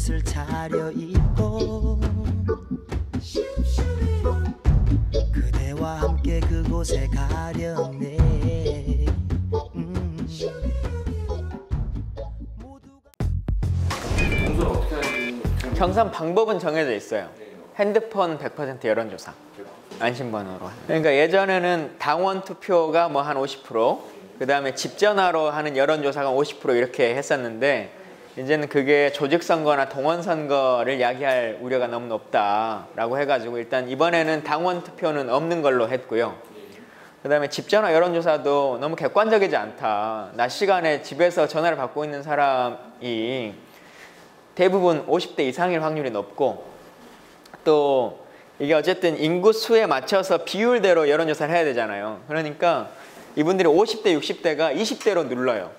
옷을 차려 입고 그대와 함께 그곳에 가려네 음. 정산 방법은 정해져 있어요. 핸드폰 100% 여론조사. 안심번호로. 그러니까 예전에는 당원 투표가 뭐 한 50%, 그 다음에 집 전화로 하는 여론조사가 50% 이렇게 했었는데, 이제는 그게 조직선거나 동원선거를 야기할 우려가 너무 높다라고 해가지고 일단 이번에는 당원 투표는 없는 걸로 했고요. 그 다음에 집 전화 여론조사도 너무 객관적이지 않다. 낮 시간에 집에서 전화를 받고 있는 사람이 대부분 50대 이상일 확률이 높고 또 이게 어쨌든 인구 수에 맞춰서 비율대로 여론조사를 해야 되잖아요. 그러니까 이분들이 50대, 60대가 20대로 눌러요.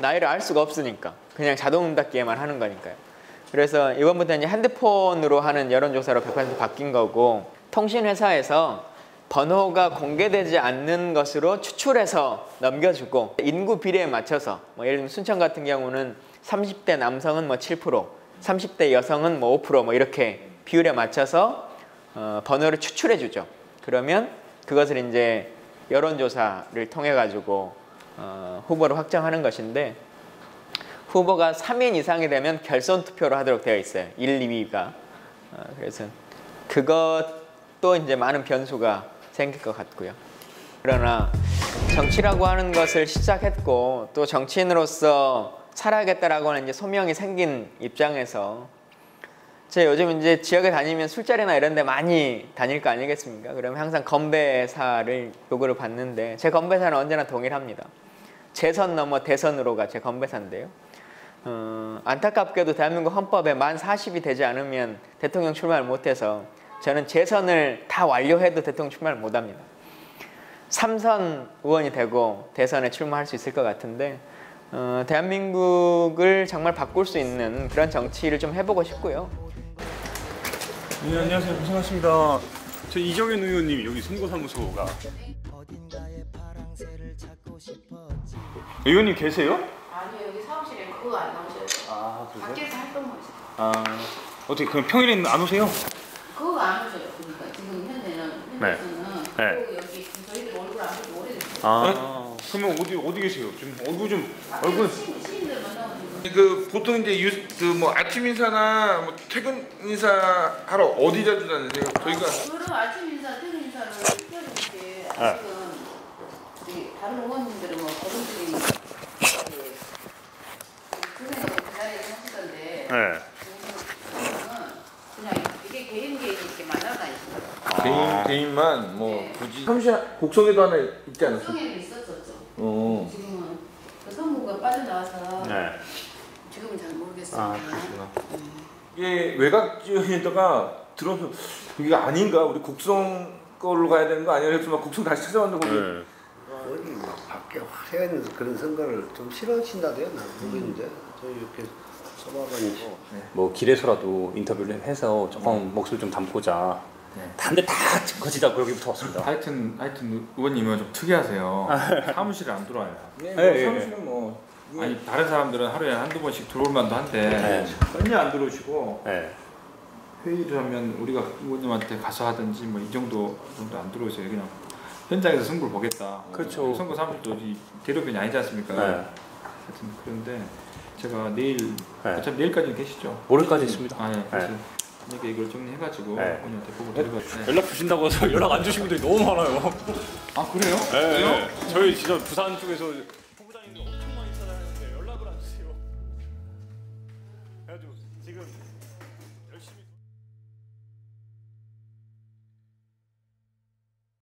나이를 알 수가 없으니까 그냥 자동 응답기에만 하는 거니까요. 그래서 이번부터 이제 핸드폰으로 하는 여론조사로 100% 바뀐 거고 통신회사에서 번호가 공개되지 않는 것으로 추출해서 넘겨주고 인구 비례에 맞춰서 뭐 예를 들면 순천 같은 경우는 30대 남성은 뭐 7%, 30 대 여성은 뭐 5%뭐 이렇게 비율에 맞춰서 어, 번호를 추출해 주죠. 그러면 그것을 이제 여론조사를 통해 가지고 어, 후보를 확정하는 것인데 후보가 3인 이상이 되면 결선 투표로 하도록 되어 있어요. 1, 2위가. 어, 그래서 그것도 이제 많은 변수가 생길 것 같고요. 그러나 정치라고 하는 것을 시작했고 또 정치인으로서 살아야겠다라고 하는 이제 소명이 생긴 입장에서 제가 요즘 이제 지역에 다니면 술자리나 이런 데 많이 다닐 거 아니겠습니까? 그러면 항상 건배사를 요구를 받는데 제 건배사는 언제나 동일합니다. 재선 넘어 대선으로가 제 건배사인데요. 어, 안타깝게도 대한민국 헌법에 만 40이 되지 않으면 대통령 출마를 못해서 저는 재선을 다 완료해도 대통령 출마를 못합니다. 삼선 의원이 되고 대선에 출마할 수 있을 것 같은데 어, 대한민국을 정말 바꿀 수 있는 그런 정치를 좀 해보고 싶고요. 네, 안녕하세요. 고생하십니다. 저 이정현 의원님이 여기 선거사무소가 의원님 계세요? 그거 안 나오셔요. 아 그러세요? 밖에서 활동만 하세요. 아 어떻게 그럼 평일에는 안 오세요? 그거 안 오셔요. 그러니까 지금 현재는 네. 현재는 네. 그 여기 저희들 얼굴 안 보고 오래됐어요. 아 그러면 어디 어디 계세요? 좀 얼굴 좀 얼굴 시민, 시민들 만나고 지금 그 보통 이제 그뭐 아침 인사나 뭐 퇴근 인사 하러 어디 자주 다니세요? 저희가 그런 아침 인사, 퇴근 인사를 특별히 이렇게 아직은 우리 다른 의원님들은 뭐 그분들이 이렇게 그전에 그 자리에 하시던데 네. 저는 그냥 이게 개인 개인 이렇게 만나다니시더라고요. 개인 개인만 뭐 네. 굳이 사무실 곡성에도 하나 있지 않았어요? 구청에는 있었었죠. 어. 지금은 그 선무가 빠져나와서 네. 지금은 잘 모르겠어요. 아 그렇구나. 이게 외곽 지역에다가 들어서 이게 아닌가? 우리 곡성 걸로 가야 되는 거 아니야? 그래서 막 곡성 다시 찾아왔는데 거기 네. 막 밖에 화려한 그런 선거를 좀 싫어하신다대요. 난 모르겠는데 저 이렇게 써봐보니 뭐 길에서라도 인터뷰를 해서 조금 목소리 좀 담고자 다른데 다 거지다 여기부터 왔습니다. 하여튼 하여튼 의원님은 좀 특이하세요. 사무실에 안 들어와요. 예, 네, 뭐 예, 사무실은 뭐 아니 다른 사람들은 하루에 한두 번씩 들어올 만도 한데 네. 전혀 안 들어오시고 네. 회의를 하면 우리가 의원님한테 가서 하든지 뭐 이 정도 정도 안 들어오세요. 그냥 현장에서 승부를 보겠다. 그렇죠. 선거 사무실도 이 대로변이 아니지 않습니까? 네. 하여튼 그런데 제가 내일 네. 어차피 내일까지는 계시죠. 모레까지 있습니다. 아, 네. 그래서 그러니까 이걸 정리해가지고 네. 보고 드리고 네. 연락 주신다고 해서 연락 안 주신 분들이 너무 많아요. 아 그래요? 네. 저희 진짜 부산 쪽에서 후보자님들 엄청 많이 찾아다녔는데 연락을 안 주세요. 그래가지고 지금